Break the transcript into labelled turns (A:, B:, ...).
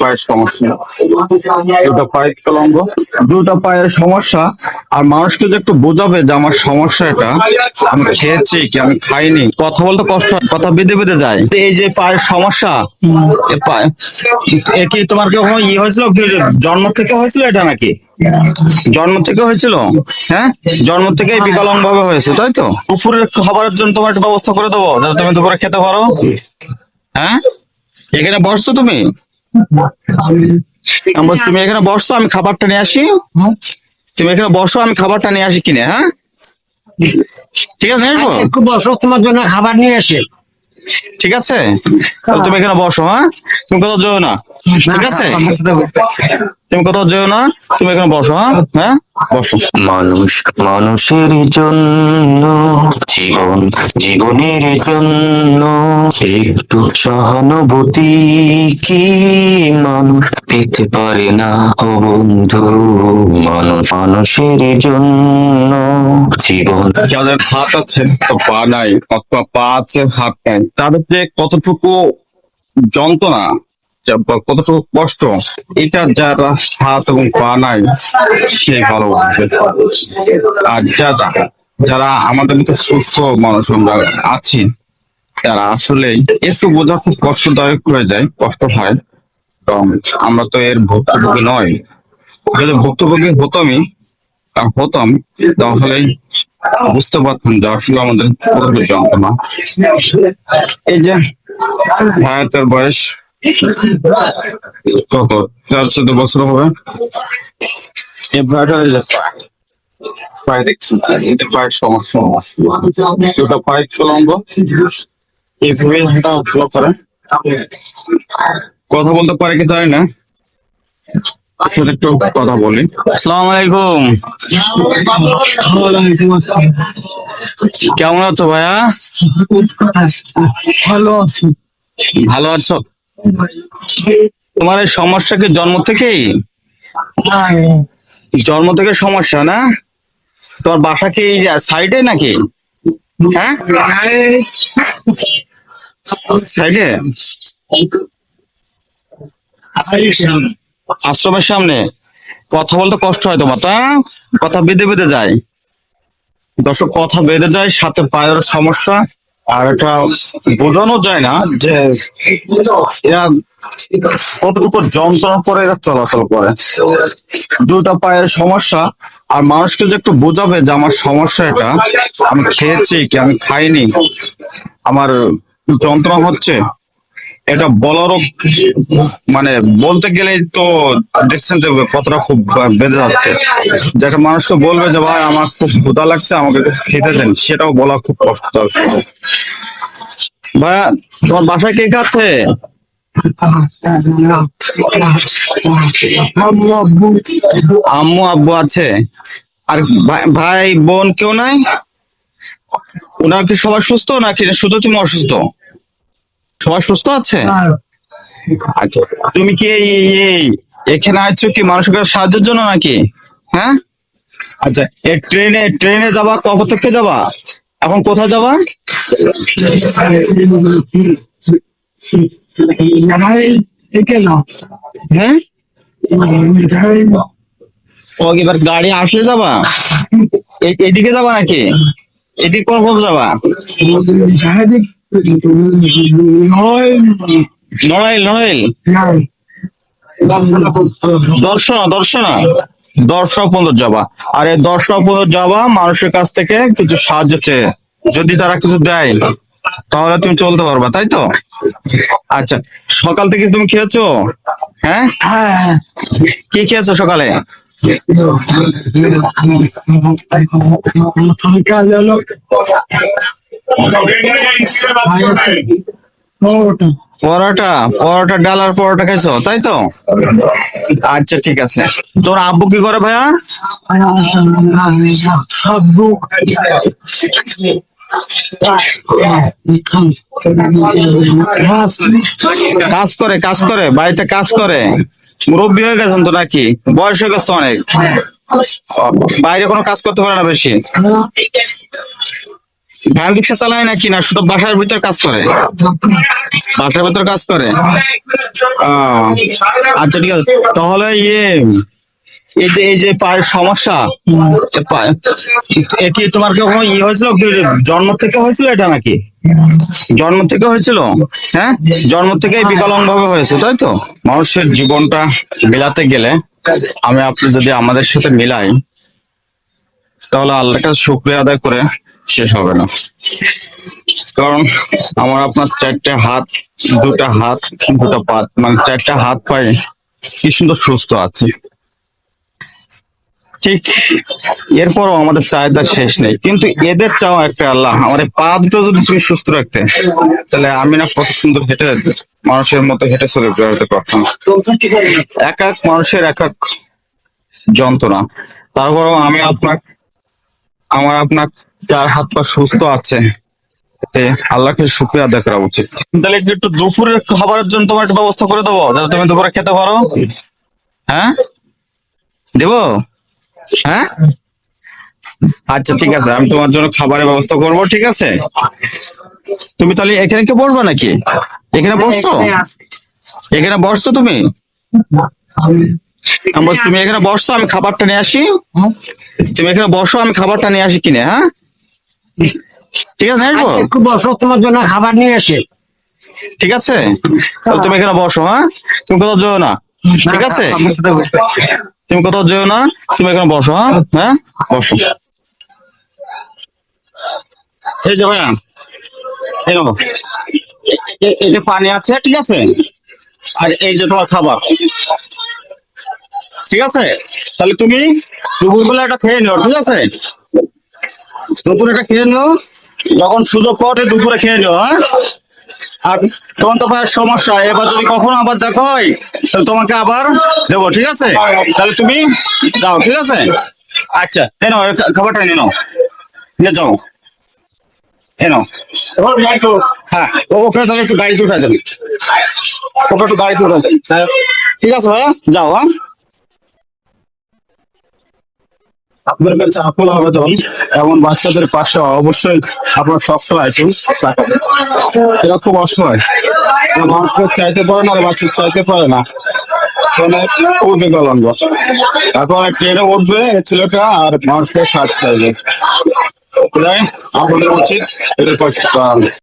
A: পায়ের সমস্যা। দুটো পায়ের কলঙ্গ দুটো পায়ের সমস্যা। আর মানুষকে যে একটু বোঝাবে যে আমার সমস্যা এটা, আমি খেয়েছি কি আমি খাইনি, কথা বলতে কষ্ট কথা বেঁধে বেঁধে যায়। এই যে পায়ের সমস্যা, এ কি তোমার কি কখনো ইয়ে হয়েছিল? জন্ম থেকে হয়েছিল এটা নাকি? জন্ম থেকে হয়েছিল? হ্যাঁ? জন্ম থেকে বিকলাঙ্গ ভাবে হয়েছে, তাই তো? দুপুরের খাবারের জন্য তোমার একটা ব্যবস্থা করে দেবো, যাতে তুমি দুপুরে খেতে পারো। হ্যাঁ? এখানে বসছো তুমি? তুমি এখানে বসো আমি খাবারটা নিয়ে আসি। তুমি এখানে বসো আমি খাবারটা নিয়ে আসি কিনে হ্যাঁ? ঠিক আছে
B: একটু বসো তোমার জন্য খাবার নিয়ে আসি।
A: ঠিক আছে? তুমি এখানে বসো হ্যাঁ? তুমি কোথাও যেও না। ঠিক আছে? তুমি কোথাও যেও না তুমি এখানে বসো হ্যাঁ? হ্যাঁ? বসো।
C: মানুষ মানুষের জন্য জীবন জীবনের জন্য একটু সহানুভূতি কি মানুষ পেতে পারে না ও বন্ধু? মানুষ মানুষের জন্য জীবন।
A: যাদের হাত আছে তো পা নাই অথবা পা আছে হাত নাই তাদের যে কতটুকু যন্ত্রণা কতটুকু কষ্ট, এটা যারা হাত এবং পা নাই, সে ভালো। আর যারা যারা আমাদের মতো সুস্থ মানুষ আমরা আছি, তারা আসলে একটু বোঝা খুব কষ্টদায়ক হয়ে যায়, কষ্ট হয়। তো আমরা তো এর ভুক্তভোগী নয় যদি ভুক্তভোগী হতামই হতাম, তাহলে বুঝতে পারতাম যে আসলে আমাদের যন্ত্রণা। এই যে ভাইয়াতের বয়স কত চার চোদ্দ বছর হবে পায়ে দেখছি এটা পায়ের সমস্যা দুটো পায়ে চলঙ্গ এইভাবে হাঁটা চলা করে কথা বলতে পারে কি জানি না আসলে একটু কথা বলি আসসালামু আলাইকুম কেমন আছো ভাইয়া?
B: ভালো আছি।
A: ভালো আছো? তোমার এই সমস্যা কি জন্ম থেকেই? জন্ম থেকে সমস্যা, না? তোমার বাসা কি সাইডে নাকি? হ্যাঁ? সাইডে আশ্রমের সামনে। কথা বলতে কষ্ট হয় তোমার তা কথা বেঁধে বেঁধে যায়। দর্শক, কথা বেঁধে যায়, সাথে পায়ের সমস্যা। আর এটা বোঝানো যায় না যে এরা কতটুকু যন্ত্রণা করে এরা চলাচল করে। দুটা পায়ের সমস্যা, আর মানুষকে যে একটু বোঝাবে যে আমার সমস্যা এটা, আমি খেয়েছি কি আমি খাইনি, আমার যন্ত্রণা হচ্ছে এটা বলারও মানে বলতে গেলে তো দেখছেন যে কতটা খুব বেঁধে যাচ্ছে। যে একটা মানুষকে বলবে যে, ভাই, আমার খুব ক্ষুধা লাগছে, আমাকে কিছু খেতে দেন। সেটাও বলা খুব কষ্ট ভাইয়া, তোমার বাসায় কে আছে? আম্মু আব্বু আছে। আর ভাই বোন কেউ নাই? ওনার কি সবাই সুস্থ নাকি শুধু তুমি অসুস্থ? সবাই সুস্থ আছে? আচ্ছা তুমি কি এই এখানে আছো কি মানুষের সাহায্যের জন্য নাকি? হ্যাঁ? আচ্ছা এই ট্রেনে ট্রেনে যাবা কবে থেকে যাবা? এখন কোথায় যাবা? হ্যাঁ? ও এবার গাড়ি আসলে যাবা? এদিকে যাবা নাকি? এদিকে কোন কোন যাবা? নড়াইল নড়াইল। দর্শনা দর্শনা। দর্শন পর্যন্ত যাবা আর এই দর্শন পর্যন্ত যাবা মানুষের কাছ থেকে কিছু সাহায্য চেয়ে। যদি তারা কিছু দেয়, তাহলে তুমি চলতে পারবা, তাই তো? আচ্ছা সকাল থেকে তুমি খেয়েছো? হ্যাঁ? কি খেয়েছো সকালে? পরোটা। পরোটা ডালার পরোটা খাইছো, তাই তো? আচ্ছা ঠিক আছে। তোর আব্বু কি করে ভাইয়া? কাজ করে কাজ করে, বাড়িতে কাজ করে। মুরব্বী হয়ে গেছেন তো নাকি? বয়স হয়ে গেছে অনেক। বাইরে কোনো কাজ করতে পারে না বেশি? ভ্যান রিক্সা চালায় নাকি না? শুধু বাসার ভিতর কাজ করে? বাসার ভিতর কাজ করে? আচ্ছা ঠিক আছে। তাহলে ইয়ে এই যে এই যে পায়ের সমস্যা কি তোমার কখনো ইয়ে হয়েছিল? জন্ম থেকে হয়েছিল এটা নাকি? জন্ম থেকে হয়েছিল? হ্যাঁ? জন্ম থেকে বিকলাঙ্গ ভাবে হয়েছে, তাই তো? মানুষের জীবনটা মিলাতে গেলে আমি আপনি যদি আমাদের সাথে মিলাই, তাহলে আল্লাহর কাছে শুক্রিয়া আদায় করে শেষ হবে না। কারণ আমার আপনার চারটে হাত, দুটা হাত, দুটা পা মানে চারটা হাত পায়ে কি সুন্দর সুস্থ আছে। ঠিক এরপরও আমাদের চাহিদা শেষ নেই। কিন্তু এদের চাওয়া একটা আল্লাহ। আমার পা দুটো যদি তুমি সুস্থ রাখতে, তাহলে আমি না কত সুন্দর হেঁটে মানুষের মতো হেঁটে চলে বেড়াতে পারতাম। এক এক মানুষের এক এক যন্ত্রণা। তারপরেও আমি আপনার, আমার আপনার চার হাত পা সুস্থ আছে। এতে আল্লাহকে শুক্রিয়া আদায় করা উচিত। তাহলে কি একটু দুপুরের খাবারের জন্য তোমার একটু ব্যবস্থা করে দেবো? যাতে তুমি দুপুরে খেতে পারো? হ্যাঁ? দেবো? হ্যাঁ? আচ্ছা ঠিক আছে। আমি তোমার জন্য খাবারের ব্যবস্থা করব ঠিক আছে? তুমি তাহলে এখানে কি বসবা নাকি? এখানে বসছো? এখানে বসছো তুমি? আমি বলছি, তুমি এখানে বসছো আমি খাবারটা নিয়ে আসি। তুমি এখানে বসো আমি খাবারটা নিয়ে আসি কিনে হ্যাঁ? ঠিক আছে আসব
B: একটু বসো তোমার জন্য খাবার নিয়ে এসে।
A: ঠিক আছে? তুমি এখানে বসো হ্যাঁ? তুমি কোথাও যেও না। ঠিক আছে? তুমি কোথাও যেও না তুমি এখানে বসো হ্যাঁ? হ্যাঁ? বসো। এই যে ভাইয়া এই এই যে পানি আছে ঠিক আছে? আর এই যে তোমার খাবার। ঠিক আছে? তাহলে তুমি দুপুরবেলা একটা খেয়ে নিও ঠিক আছে? দুপুরে একটা খেয়ে নিও। যখন সুযোগ পড়ে দুপুরে খেয়ে নিও হ্যাঁ? আর তোমার তো পায়ের সমস্যা এবার যদি কখনো আবার দেখো তাহলে তোমাকে আবার দেবো ঠিক আছে? তাহলে তুমি যাও ঠিক আছে? আচ্ছা। এ নাও খাবারটা নিয়ে নাও। নিয়ে যাও। এ নাও। হ্যাঁ ওকে তাহলে একটু গাড়িতে উঠে যাবে ওকে একটু গাড়িতে উঠে যাবে ঠিক আছে ভাইয়া? যাও হ্যাঁ? আপনার কাছে আপল আবেদন এমন বাচ্চাদের পাশে অবশ্যই আপনার সবসময় একটু তাকাবেন এরা খুব অসহায়। এরা মানুষকে চাইতে পারে না, আর বাচ্চা চাইতে পারে না। খুব বিকলাঙ্গ এখন ট্রেনে উঠবে ছেলেটা আর মানুষকে সাথ চাইবে। আমাদের উচিত এদের।